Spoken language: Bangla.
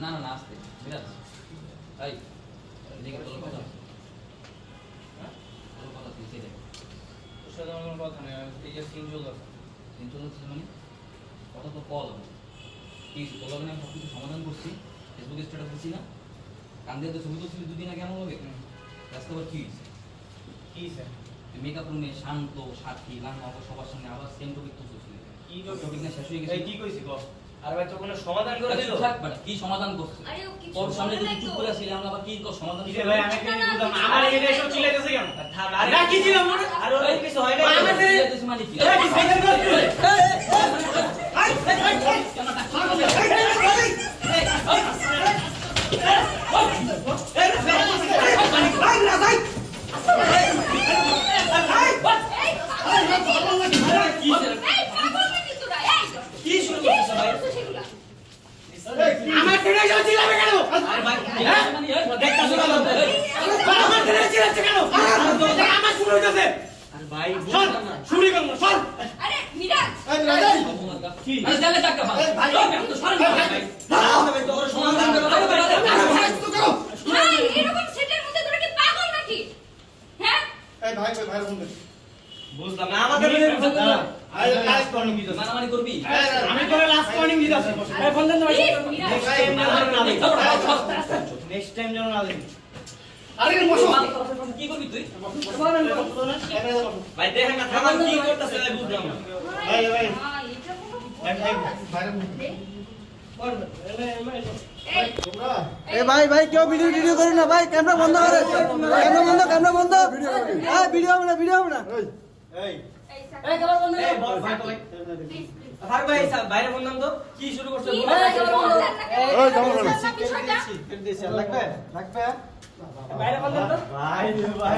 না না না আসতে। বিরাজ এই এদিকে তোর কথা হ্যাঁ? তোর কথা তুই সেটাই তোর সাথে আমার কোনো কথা নেই এই যে সিন চলতেছে কিন্তু হচ্ছে মানে? কথা তো কল কি বললাম আমি সব কিছু সমাধান করছি। ফেসবুকে স্ট্যাটাস দিচ্ছি না। কান দিয়ে তো ছবি তুলছিলি দুদিন আগে এমন হবে? ব্যস্ত আবার কি হয়েছে? কি স্যার মেকআপ রুমে শান্ত সাথী লাঙ্গা সবার সামনে আবার সেম টপিক তো চলছিলি কি টপিক না শেষ হয়ে গেছে? কি কইছি কো আর ভাই তো কোনো সমাধান করে দিল থাক বাট কি সমাধান করছিস আরে ও কিছু তোর সামনে যদি চুপ করে আসলে আমরা আবার কি কর সমাধান কি ভাই আমি কি বুঝলাম না। আমার এখানে এসব চিল্লাইতেছে কেন থাম না, কি ছিলাম না? আরে ওর কিছু হয় না আমাদের আমার ছেলে- মানে কি? এই, কি সাইকেল করছিস? এই, এই, এই, এই, কেন ডাকছিস? এই, না, ভাই। কি ছেলে? এই, পাগল নাকি তোরা? এই, কি শুরু করছিস ভাই করছ সেগুলা? আমার ছেলে চিল্লাবে কেন? আরে ভাই হ্যাঁ? মানে, এই? এই, আমার ছেলে চিল্লাচ্ছে কেন? আমার শুরু হইতেছে। আরে ভাই চল, বুঝলাম না শুরু করুন, চল। আরে, মিরাজ, কি? আরে জানলে ডাক্তার ভাই। আমি তো সরেন ভাই। ভাই তোর সমাধান করে ভাই ভাই, এরকম সেটের মধ্যে তোরা কি পাগল নাকি? হ্যাঁ? বুঝলাম না আমাদের লাস্ট ওয়ার্নিং দিতে মারামারি করবি আমি তোরে warning দিতেছি। এই, ফোন দেন ভাই। নেক্সট টাইম না না ধরো। নেক্সট টাইম যেন না দিন আরে, বসো। কি করবি তুই? ভাই দেখেন না থামান কি করতেছে ভাই বুঝলাম না। ভাই, ভাই, ভাই। ভাই, কেউ ভিডিও টিডিও করুন না ভাই। ক্যামেরা বন্ধ করে। ক্যামেরা বন্ধ ক্যামেরা বন্ধ। ভিডিও হবে না ভিডিও হবে না। এই। এই, স্যার। এই বল ভাই ভাই Please, please. ভাই ভাই বাইরে ফোন তো। কি শুরু করছে? এই, কেমন করো? বুঝলাম না বিষয়টা। লাগবে? লাগবে? বাইরে ফোন তো। ভাই ভাই।